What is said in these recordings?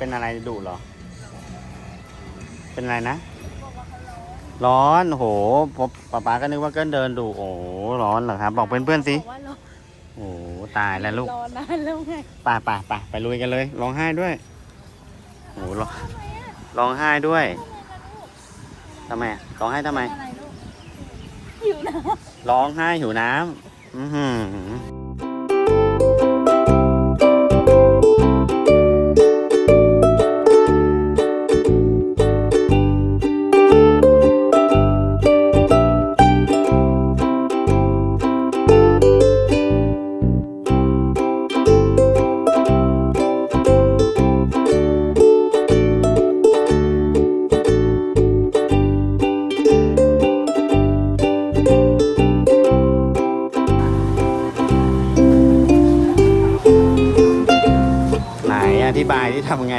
เป็นอะไรดุเหรอ เป็นอะไรนะ ร้อนโอ้โหป๊าป๊าก็นึกว่าเกินเดินดุโอ้โหร้อนเหรอครับ บอกเพื่อนๆสิบอกว่าร้อนโอ้โหตายแล้วลูกรอนานแล้วไงไปไปไปไปลุยกันเลยร้องไห้ด้วยโอ้โหร้องร้องไห้ด้วยทำไมอะร้องไห้ทำไมอะไรลูกหิวนะร้องไห้หิวน้ำอือหือ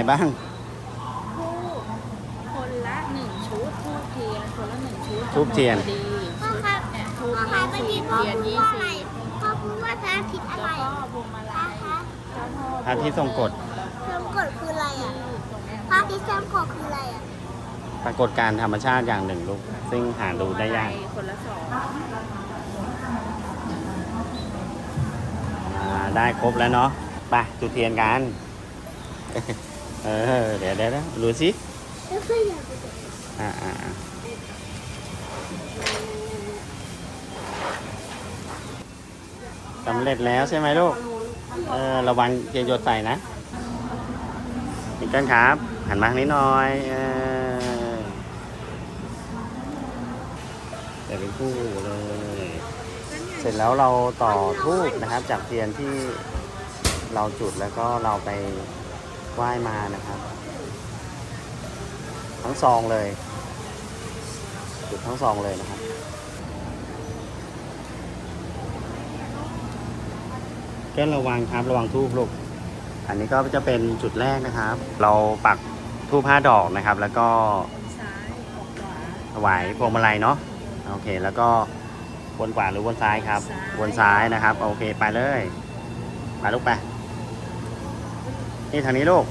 บ้างทูบคนละหนึ่งชุดทูบเทียนคนละหนึ่งชุดธูปเทียนพอดีชุดเนี่ยทูบพ่อยี่คะเมื่อสิกี้บพ่อเทียนพูดยี่ว่าอะไรสิบพ่อพูดว่าพระอาทิตย์อะไรแล้วก็พวงมาลัยคะเจ้าพ่อพระอาทิตย์ทรงกฎเครื่องกดคืออะไรอะตรงเนี้ยพระอาทิตย์เครื่องกดคืออะไรอะปรากฏการณ์ธรรมชาติอย่างหนึ่งลูกซึ่งหาดูได้ยากคนละสองอ่าได้ครบแล้วเนาะไปจุดเทียนกัน เออ เดี๋ยวเดี๋ยวดูสิแล้วก็อยากไปดูอ่าอ่าสำเร็จแล้วใช่ไหมลูก เออ ระวังเทียนหยดใส่นะนี่กันครับ หันมาทางนี้หน่อยเออใส่เป็นคู่เลย เสร็จแล้วเราต่อทูบนะครับ จากเทียนที่เราจุดแล้วก็เราไป ไหว้มานะครับ ทั้งซองเลยจุดทั้งซองเลยนะครับก็ระวังครับระวังทูบลูกอันนี้ก็จะเป็นจุดแรกนะครับ เราปักทูบห้าดอกนะครับ แล้วก็ซ้ายออกขวาถวายพวงมาลัยเนาะโอเค แล้วก็วนขวาหรือวนซ้ายครับซ้ายวนซ้ายนะครับ โอเค ไปเลย ไปลูกไป นี่ทางนี้ลูก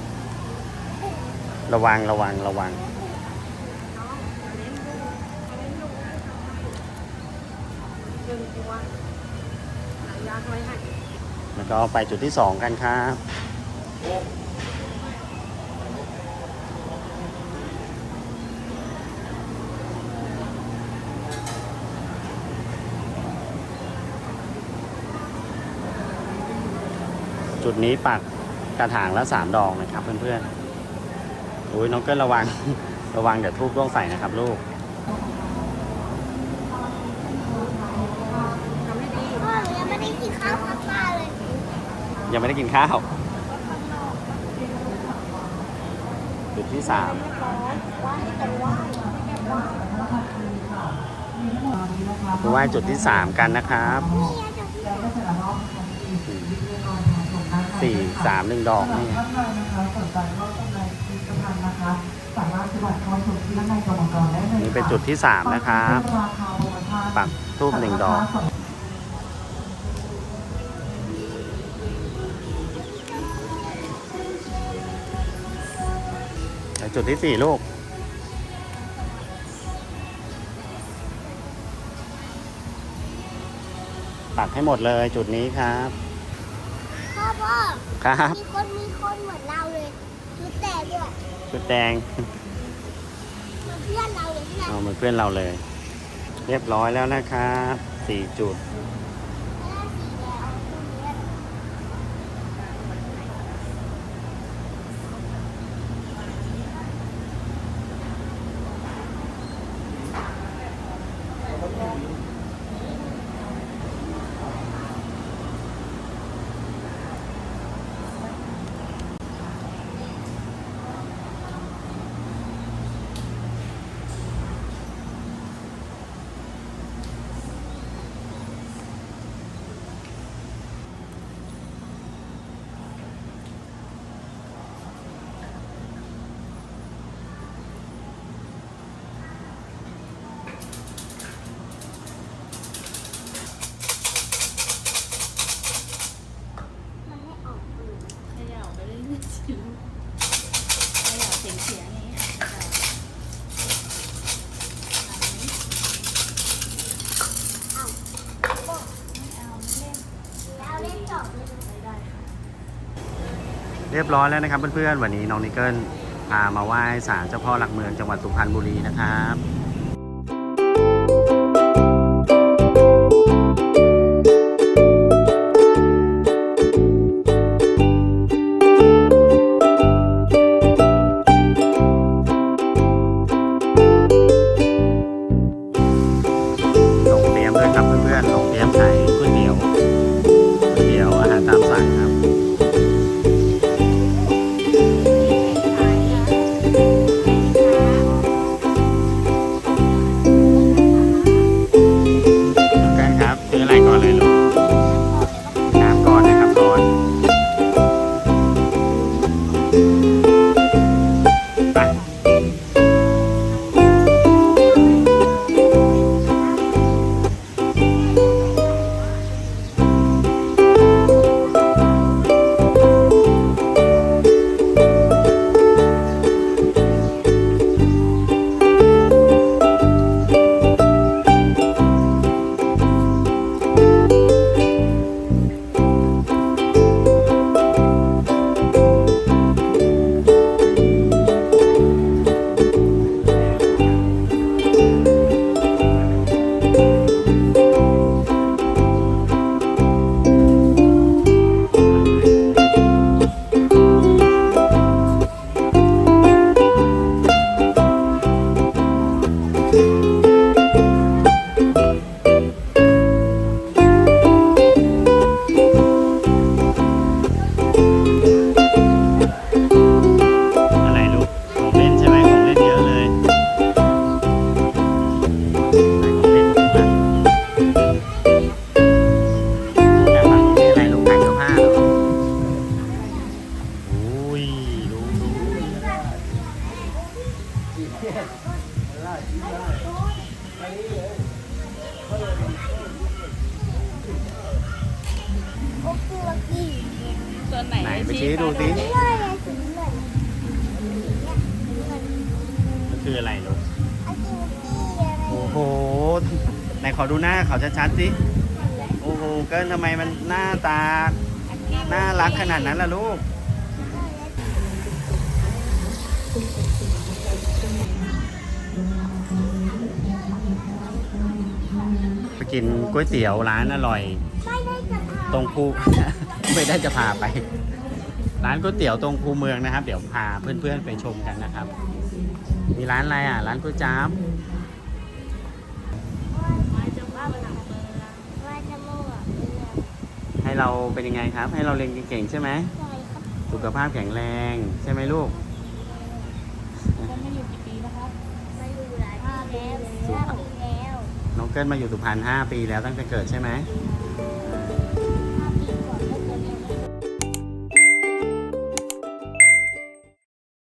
ระวังระวังระวัง แล้วก็ไปจุดที่สองกันครับจุดนี้ปัก กระถางละสามดอกนะครับ เพื่อนๆโอ้ยน้องเกิลระวัง ระวังเดี๋ยวทูบร่วงใส่นะครับลูกพ่อหนูยังไม่ได้กินข้าวกับป้าเลยยังไม่ได้กินข้าวจุดที่สามไหว้จุดที่สามกันนะครับ นี่ไงจะพี่ สี่สามหนึ่งดอกนี่ท่านใดนะคะสนใจร่วมกำไรผลิตภัณฑ์นะคะสามารถปฏิบัติความสุขที่ด้านในกรมกรได้เลยนี่เป็นจุดที่สามนะครับราคาโปรโมชั่นปักทูบหนึ่งดอกแล้วจุดที่สี่ลูกปักให้หมดเลยจุดนี้ครับ พ่อพ่อครับมีคนมีคนเหมือนเราเลยชุดแต่ด้วยจุดแดงเหมือนเพื่อนเราเลยที่ไหนเอาเหมือนเพื่อนเราเลย เรียบร้อยแล้วนะครับสี่จุด สีแดงตรงนี้ อ เรียบร้อยแล้วนะครับเพื่อนๆ วันนี้น้องนิกเกิลพามาไหว้ศาลเจ้าพ่อหลักเมืองจังหวัดสุพรรณบุรีนะครับ ตัวไหนไหนไปชี้ดูสิไม่ได้เลยสีเหมือนเนี่ยสีเหมือนมันคืออะไรลูกอากิวกี้อะไรโอ้โหไหนขอดูหน้าเขาชัดๆสิโอ้โหเกินทำไมมันหน้าตาน่ารักขนาดนั้นล่ะลูกไปกินก๋วยเตี๋ยวร้านอร่อยไม่ได้จะพาตรงภู ไม่ได้จะพาไป ร้านก๋วยเตี๋ยวตรงภูเมืองนะครับ เดี๋ยวพาเพื่อนๆไปชมกันนะครับ มีร้านอะไรอะ ร้านก๋วยจั๊บมาจังว่าบนหลังเมืองว่าจะมั่วให้เราเป็นยังไงครับ ให้เราเรียนเก่งๆใช่ไหมใช่ครับสุขภาพแข็งแรงใช่ไหมลูกก็ไม่อยู่กี่ปีนะครับมาอยู่หลายปีแล้วห้าปีแล้วน้องเกิลมาอยู่สุพรรณห้าปีแล้วตั้งแต่เกิดใช่ไหมใช่